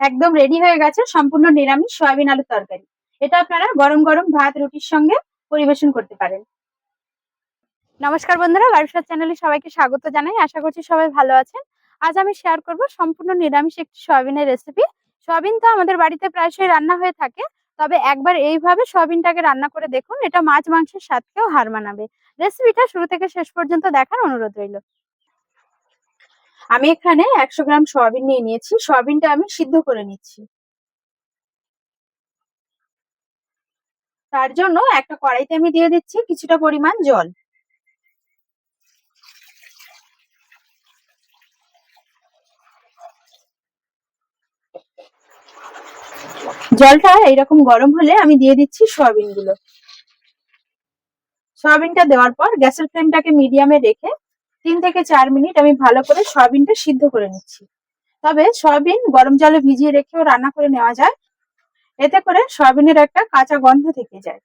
একদম রেডি হয়ে গেছে সম্পূর্ণ নিরামিষ সয়াবিন আলুর তরকারি। এটা আপনারা গরম গরম ভাত, রুটির সঙ্গে পরিবেশন করতে পারেন। নমস্কার বন্ধুরা বারুসার চ্যানেলে সবাইকে স্বাগত জানাই। আশা করছি সবাই ভালো আছেন। আজ আমি শেয়ার করব সম্পূর্ণ নিরামিষ একটি সয়াবিনের রেসিপি সয়াবিন তো আমাদের বাড়িতে প্রায়শই রান্না হয়ে থাকে, তবে একবার এইভাবে সয়াবিনটাকে রান্না করে দেখুন, এটা মাছ মাংসের স্বাদকেও হার মানাবে। রেসিপিটা শুরু থেকে শেষ পর্যন্ত দেখার অনুরোধ রইল। আমি এখানে একশো গ্রাম সয়াবিন নিয়ে নিয়েছি। সয়াবিনটা আমি সিদ্ধ করে নিচ্ছি। তার জন্য একটা কড়াইতে আমি দিয়ে দিচ্ছি কিছুটা পরিমাণ জল। জলটা এইরকম গরম হলে আমি দিয়ে দিচ্ছি সয়াবিনগুলো সয়াবিনটা দেওয়ার পর গ্যাসের ফ্লেমটাকে মিডিয়ামে রেখে তিন থেকে চার মিনিট আমি ভালো করে সয়াবিনটা সিদ্ধ করে নিচ্ছি। তবে সয়াবিন গরম জলে ভিজিয়ে রেখেও রান্না করে নেওয়া যায়। এতে করে সয়াবিনের একটা কাঁচা গন্ধ থেকে যায়।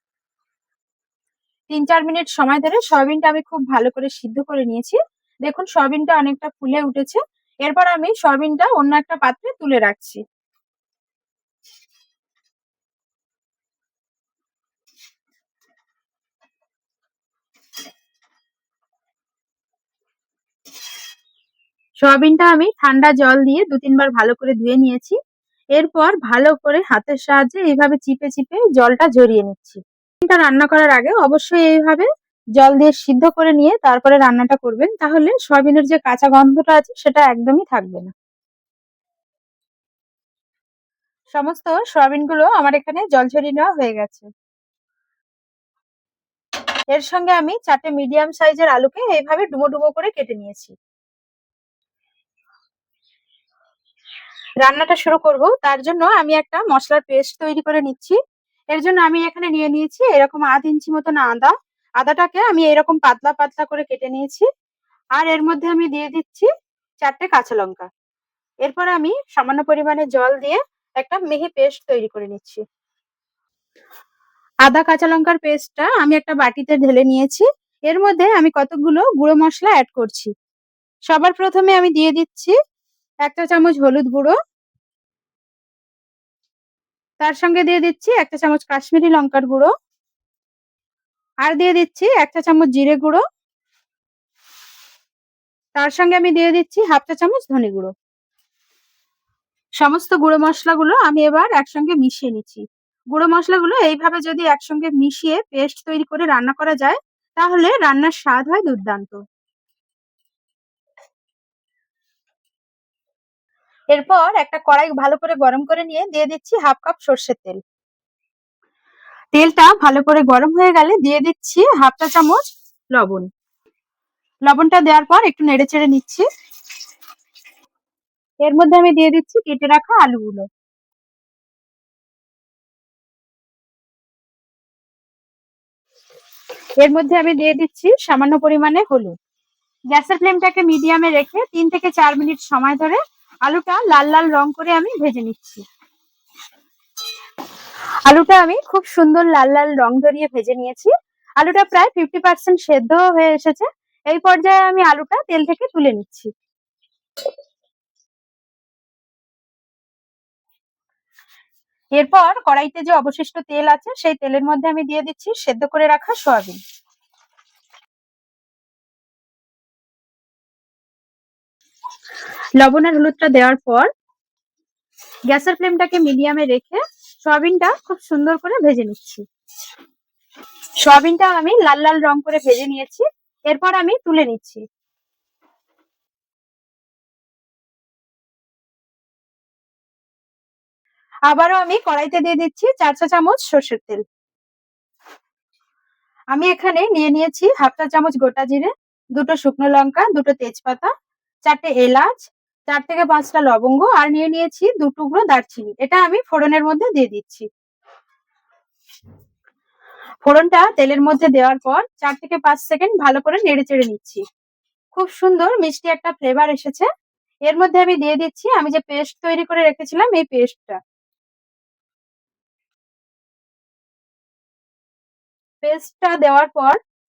তিন চার মিনিট সময় ধরে সয়াবিনটা আমি খুব ভালো করে সিদ্ধ করে নিয়েছি। দেখুন সয়াবিনটা অনেকটা ফুলে উঠেছে। এরপর আমি সয়াবিনটা অন্য একটা পাত্রে তুলে রাখছি। সয়াবিনটা আমি ঠান্ডা জল দিয়ে দু তিনবার ভালো করে ধুয়ে নিয়েছি। এরপর ভালো করে হাতের সাহায্যে এইভাবে চিপে চিপে জলটা ঝরিয়ে নিচ্ছি। এটা রান্না করার আগে অবশ্যই এইভাবে জল দিয়ে সিদ্ধ করে নিয়ে তারপরে রান্নাটা করবেন। তাহলে সয়াবিনের যে কাঁচা গন্ধটা আছে সেটা একদমই থাকবে না। সমস্ত সয়াবিনগুলো আমার এখানে জল ঝরিয়ে নেওয়া হয়ে গেছে। এর সঙ্গে আমি চারটে মিডিয়াম সাইজের আলুকে এইভাবে ডুমো ডুমো করে কেটে নিয়েছি। রান্নাটা শুরু করব। তার জন্য আমি একটা মশলার পেস্ট তৈরি করে নিচ্ছি। এর জন্য আমি এখানে নিয়ে নিয়েছি এরকম আধ ইঞ্চি মতন আদা। আদাটাকে আমি এরকম পাতলা পাতলা করে কেটে নিয়েছি। আর এর মধ্যে আমি দিয়ে দিচ্ছি চারটে কাঁচা লঙ্কা। এরপর আমি সামান্য পরিমাণে জল দিয়ে একটা মিহি পেস্ট তৈরি করে নিচ্ছি। আদা কাঁচা লঙ্কার পেস্টটা আমি একটা বাটিতে ঢেলে নিয়েছি। এর মধ্যে আমি কতগুলো গুঁড়ো মশলা অ্যাড করছি। সবার প্রথমে আমি দিয়ে দিচ্ছি একটা চামচ হলুদ গুঁড়ো তার সঙ্গে দিয়ে দিচ্ছি একটা চামচ কাশ্মীরি লঙ্কার গুঁড়ো। আর দিয়ে দিচ্ছি একটা চামচ জিরে গুঁড়ো। তার সঙ্গে আমি দিয়ে দিচ্ছি হাফ চা চামচ ধনে গুঁড়ো। সমস্ত গুঁড়ো মশলাগুলো আমি এবার একসঙ্গে মিশিয়ে নিচ্ছি। গুঁড়ো মশলাগুলো এইভাবে যদি একসঙ্গে মিশিয়ে পেস্ট তৈরি করে রান্না করা যায়, তাহলে রান্নার স্বাদ হয় দুর্দান্ত। এরপর একটা কড়াই ভালো করে গরম করে নিয়ে দিয়ে দিচ্ছি হাফ কাপ সর্ষের তেল। তেলটা ভালো করে গরম হয়ে গেলে দিয়ে দিচ্ছি হাফ চা চামচ লবণ। লবণটা দেওয়ার পর একটু নেড়ে চেড়ে নিচ্ছি। এর মধ্যে আমি দিয়ে দিচ্ছি কেটে রাখা আলুগুলো। এর মধ্যে আমি দিয়ে দিচ্ছি সামান্য পরিমাণে হলুদ। গ্যাসের ফ্লেমটাকে মিডিয়ামে রেখে তিন থেকে চার মিনিট সময় ধরে আলুটা লাল লাল রং করে আমি ভেজে নিচ্ছি। আলুটা আমি খুব সুন্দর লাল লাল রং ধরিয়ে ভেজে নিয়েছি। আলুটা প্রায় ফিফটি পার্সেন্ট সেদ্ধ হয়ে এসেছে। এই পর্যায়ে আমি আলুটা তেল থেকে তুলে নিচ্ছি। এরপর কড়াইতে যে অবশিষ্ট তেল আছে, সেই তেলের মধ্যে আমি দিয়ে দিচ্ছি সেদ্ধ করে রাখা সয়াবিন। লবণ আর হলুদটা দেওয়ার পর গ্যাসের ফ্লেমটাকে মিডিয়ামে রেখে সয়াবিনটা খুব সুন্দর করে ভেজে নিচ্ছি। সয়াবিনটা আমি লাল লাল রং করে ভেজে নিয়েছি, এরপর আমি তুলে নিচ্ছি। আবারও আমি কড়াইতে দিয়ে দিচ্ছি চার চা চামচ সর্ষের তেল। আমি এখানে নিয়ে নিয়েছি হাফ চা চামচ গোটা জিরে, দুটো শুকনো লঙ্কা, দুটো তেজপাতা, চারটে এলাচ চার থেকে পাঁচটা লবঙ্গ আর নিয়ে নিয়েছি দু টুকরো দারচিনি। এটা আমি ফোড়নের মধ্যে দিয়ে দিচ্ছি। ফোড়নটা তেলের মধ্যে দেওয়ার পর চার থেকে পাঁচ সেকেন্ড ভালো করে নেড়ে চেড়ে নিচ্ছি। খুব সুন্দর মিষ্টি একটা ফ্লেভার এসেছে। এর মধ্যে আমি দিয়ে দিচ্ছি, আমি যে পেস্ট তৈরি করে রেখেছিলাম এই পেস্টটা। পেস্টটা দেওয়ার পর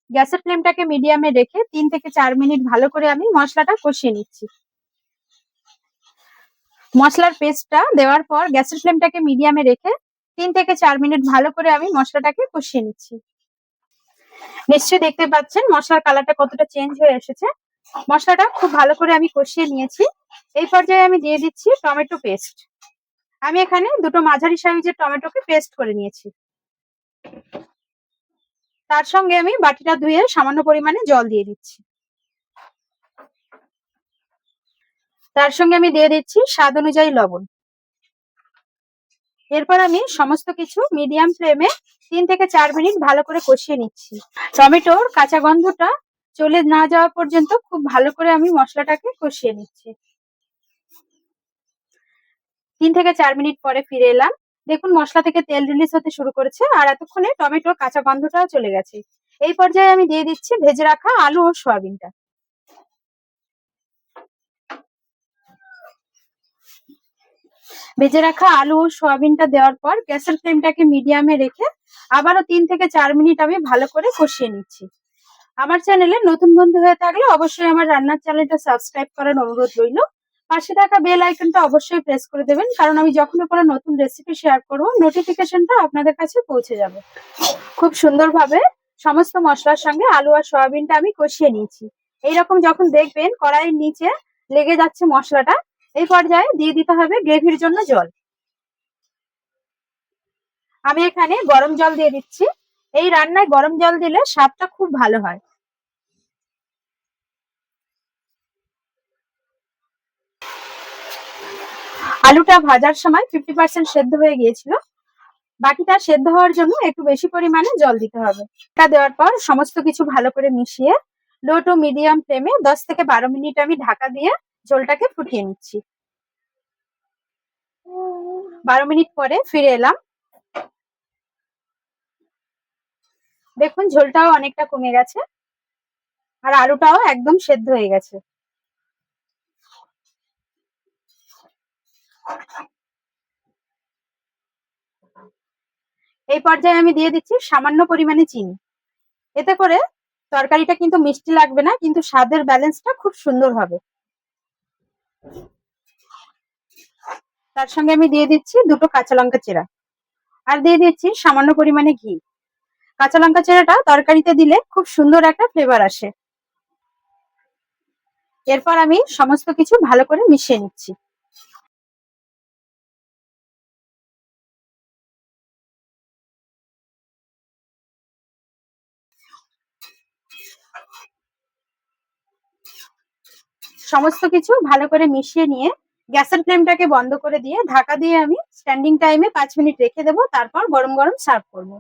গ্যাসের ফ্লেমটাকে মিডিয়ামে রেখে তিন থেকে চার মিনিট ভালো করে আমি মশলাটা কষিয়ে নিচ্ছি। মশলার পেস্টটা দেওয়ার পর গ্যাসের ফ্লেমটাকে মিডিয়ামে রেখে তিন থেকে চার মিনিট ভালো করে আমি মশলাটাকে কষিয়ে নিচ্ছি। নিশ্চয়ই দেখতে পাচ্ছেন মশলার কালারটা কতটা চেঞ্জ হয়ে এসেছে। মশলাটা খুব ভালো করে আমি কষিয়ে নিয়েছি। এই পর্যায়ে আমি দিয়ে দিচ্ছি টমেটো পেস্ট আমি এখানে দুটো মাঝারি সাইজের টমেটোকে পেস্ট করে নিয়েছি। তার সঙ্গে আমি বাটিটা ধুয়ে সামান্য পরিমাণে জল দিয়ে দিচ্ছি। তার সঙ্গে আমি দিয়ে দিচ্ছি স্বাদ অনুযায়ী লবণ। এরপর আমি সমস্ত কিছু মিডিয়াম ফ্লেমে তিন থেকে চার মিনিট ভালো করে কষিয়ে নিচ্ছি। টমেটোর কাঁচা গন্ধটা চলে না যাওয়া পর্যন্ত খুব ভালো করে আমি মশলাটাকে কষিয়ে নিচ্ছি। তিন থেকে চার মিনিট পরে ফিরে এলাম। দেখুন মশলা থেকে তেল রিলিজ হতে শুরু করেছে আর এতক্ষণে টমেটোর কাঁচা গন্ধটাও চলে গেছে। এই পর্যায়ে আমি দিয়ে দিচ্ছি ভেজে রাখা আলু ও সয়াবিনটা। ভেজে রাখা আলু ও সয়াবিনটা দেওয়ার পর গ্যাসের ফ্লেমটাকে মিডিয়ামে রেখে আবারও তিন থেকে চার মিনিট আমি ভালো করে কষিয়ে নিচ্ছি। আমার চ্যানেলে নতুন বন্ধু হয়ে থাকলে অবশ্যই আমার রান্নার চ্যানেলটা সাবস্ক্রাইব করার অনুরোধ রইল। পাশে থাকা বেল আইকনটা অবশ্যই প্রেস করে দেবেন, কারণ আমি যখনই কোনো নতুন রেসিপি শেয়ার করব নোটিফিকেশনটা আপনাদের কাছে পৌঁছে যাবে। খুব সুন্দরভাবে সমস্ত মশলার সঙ্গে আলু আর সয়াবিনটা আমি কষিয়ে নিয়েছি। এইরকম যখন দেখবেন কড়াইয়ের নিচে লেগে যাচ্ছে মশলাটা এই পর্যায়ে দিয়ে দিতে হবে গ্রেভির জন্য জল। আমি এখানে গরম জল দিয়ে দিচ্ছি। এই রান্নায় গরম জল দিলে স্বাদটা খুব ভালো হয়। আলুটা ভাজার সময় ফিফটি পার্সেন্ট সেদ্ধ হয়ে গিয়েছিল। বাকিটা সেদ্ধ হওয়ার জন্য একটু বেশি পরিমাণে জল দিতে হবে। এটা দেওয়ার পর সমস্ত কিছু ভালো করে মিশিয়ে লো টু মিডিয়াম ফ্লেমে দশ থেকে বারো মিনিট আমি ঢাকা দিয়ে ঝোলটাকে ফুটিয়ে নিচ্ছি। বারো মিনিট পরে ফিরে এলাম। দেখুন, ঝোলটাও অনেকটা কমে গেছে আর আলুটাও একদম সেদ্ধ হয়ে গেছে। এই পর্যায়ে আমি দিয়ে দিচ্ছি সামান্য পরিমাণে চিনি। এতে করে তরকারিটা কিন্তু মিষ্টি লাগবে না, কিন্তু স্বাদের ব্যালেন্সটা খুব সুন্দর হবে। তার সঙ্গে আমি দিয়ে দিচ্ছি দুটো কাঁচা লঙ্কা চেরা। আর দিয়ে দিচ্ছি সামান্য পরিমাণে ঘি। কাঁচা লঙ্কা চেরাটা তরকারিতে দিলে খুব সুন্দর একটা ফ্লেভার আসে। এরপর আমি সমস্ত কিছু ভালো করে মিশিয়ে নিচ্ছি। সমস্ত কিছু ভালো করে মিশিয়ে নিয়ে গ্যাসের ফ্লেমটাকে বন্ধ করে দিয়ে ঢাকা দিয়ে আমি স্ট্যান্ডিং টাইমে পাঁচ মিনিট রেখে দেবো, তারপর গরম গরম সার্ভ করব।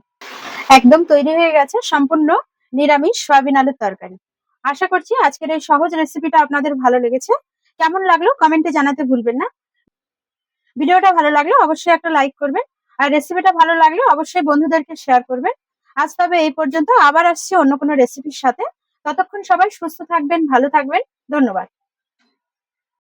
একদম তৈরি হয়ে গেছে সম্পূর্ণ নিরামিষ সয়াবিন আলুর তরকারি। আশা করছি আজকের এই সহজ রেসিপিটা আপনাদের ভালো লেগেছে। কেমন লাগল কমেন্টে জানাতে ভুলবেন না। ভিডিওটা ভালো লাগলে অবশ্যই একটা লাইক করবেন, আর রেসিপিটা ভালো লাগলে অবশ্যই বন্ধুদেরকে শেয়ার করবেন। আজ তবে এই পর্যন্ত, আবার আসছি অন্য কোনো রেসিপির সাথে। ততক্ষণ সবাই সুস্থ থাকবেন, ভালো থাকবেন। ধন্যবাদ।